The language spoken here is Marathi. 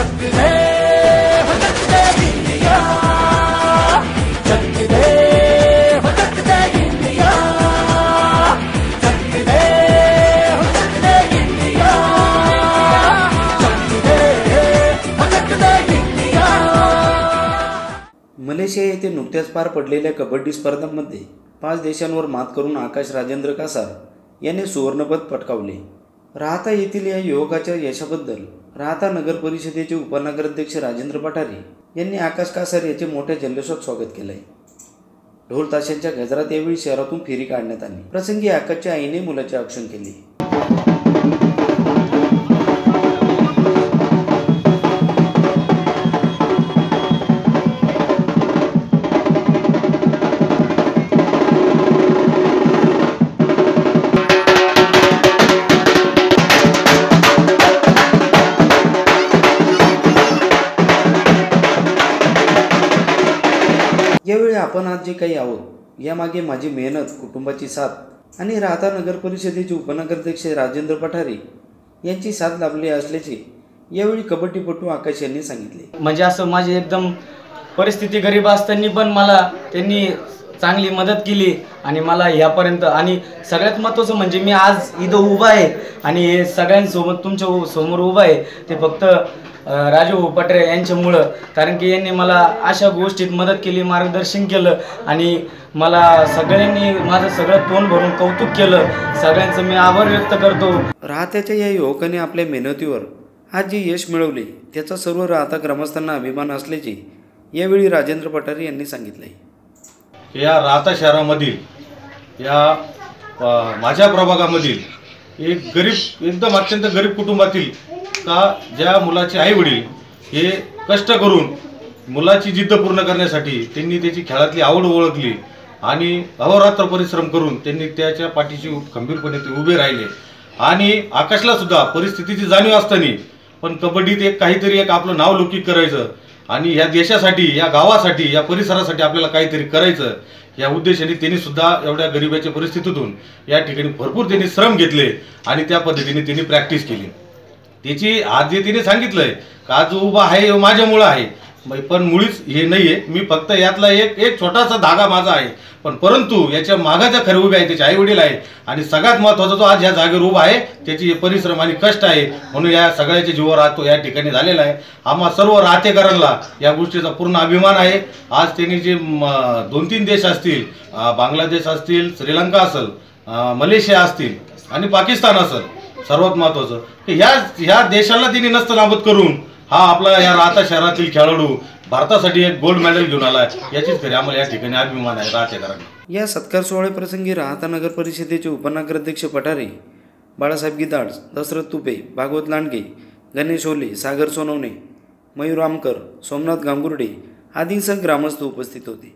हो इंडिया हो इंडिया हो इंडिया हो इंडिया मलेशिया येथे नुकत्याच पार पडलेल्या कबड्डी स्पर्धांमध्ये पाच देशांवर मात करून आकाश राजेंद्र कासार याने सुवर्णपद पटकावले. राहता येथील या युवकाच्या यशाबद्दल राहता नगर परिषदेचे उपनगराध्यक्ष राजेंद्र पठारे यांनी आकाश कासार याचे मोठ्या जल्लोषात स्वागत केलंय. ढोल ताशांच्या गजरात यावेळी शहरातून फेरी काढण्यात आली. प्रसंगी आकाशच्या आईने मुलाचे औक्षण केले. यावेळी आपण आज जे काही आहोत यामागे माझी मेहनत कुटुंबाची साथ आणि राहता नगर परिषदेचे उपनगराध्यक्ष राजेंद्र पठारे यांची साथ लाभली असल्याचे यावेळी कबड्डीपटू आकाश यांनी सांगितले. म्हणजे असं माझी एकदम परिस्थिती गरीब असताना पण मला त्यांनी चांगली मदत केली आणि मला ह्यापर्यंत आणि सगळ्यात महत्त्वाचं म्हणजे मी आज इथं उभा आहे आणि हे सगळ्यांसोबत तुमच्यासमोर उभा आहे. ते फक्त राजू पटरे यांच्यामुळं. कारण की यांनी मला अशा गोष्टीत मदत केली मार्गदर्शन केलं आणि मला सगळ्यांनी माझं सगळं तोंड भरून कौतुक केलं. सगळ्यांचं मी आभार व्यक्त करतो. राहत्याच्या या युवकाने आपल्या मेहनतीवर आज जे यश मिळवले त्याचा सर्व राहता ग्रामस्थांना अभिमान असल्याचे यावेळी राजेंद्र पठारे यांनी सांगितले या राहता शहरामधील या माझ्या प्रभागामधील एक गरीब एकदम अत्यंत गरीब कुटुंबातील का ज्या मुलाचे आई वडील हे कष्ट करून मुलाची जिद्द पूर्ण करण्यासाठी त्यांनी त्याची खेळातली आवड ओळखली आणि अहोरात्र परिश्रम करून त्यांनी त्याच्या पाठीशी खंबीरपणे ते उभे राहिले. आणि आकाशला सुद्धा परिस्थितीची जाणीव असताना पण कबड्डीत एक काहीतरी एक आपलं नाव लौकिक करायचं. आणि या देशासाठी या गावासाठी या परिसरासाठी आपल्याला काहीतरी करायचं या उद्देशाने त्यांनी सुद्धा एवढ्या गरिबाच्या परिस्थितीतून या ठिकाणी भरपूर त्यांनी श्रम घेतले आणि त्या पद्धतीने त्यांनी प्रॅक्टिस केली. त्याची आज जे तिने सांगितलंय का जो उभा आहे माझ्यामुळं आहे. म्हणजे पण मुळीच हे नाहीये. मी फक्त यातला एक एक छोटासा धागा माझा आहे. पण परंतु याच्या मागाच्या खरे उभे आहे त्याचे आई वडील आहे आणि सगळ्यात महत्त्वाचा तो आज या जागेवर उभा आहे त्याची परिश्रम आणि कष्ट आहे. म्हणून या सगळ्याच्या जीवावर आज तो या ठिकाणी झालेला आहे. आम्हा सर्व राहतेकरांना या गोष्टीचा पूर्ण अभिमान आहे. आज त्यांनी जे दोन तीन देश असतील बांगलादेश असतील श्रीलंका असेल मलेशिया असतील आणि पाकिस्तान असेल सर्वात महत्वाचं की ह्या ह्या देशाला तिने नसतं नाबूद करून हा आपला या राहता शहरातील खेळाडू भारतासाठी एक गोल्ड मेडल घेऊन आला याचीच खरी आम्हाला या ठिकाणी अभिमान आहे राहतेकरांना या सत्कार सोहळेप्रसंगी राहता नगर परिषदेचे उपनगराध्यक्ष पठारे बाळासाहेब गिदाड दशरथ तुपे भागवत लांडगे गणेश ओले सागर सोनवणे मयूर आमकर सोमनाथ गांगुर्डे आदींसह ग्रामस्थ उपस्थित होते.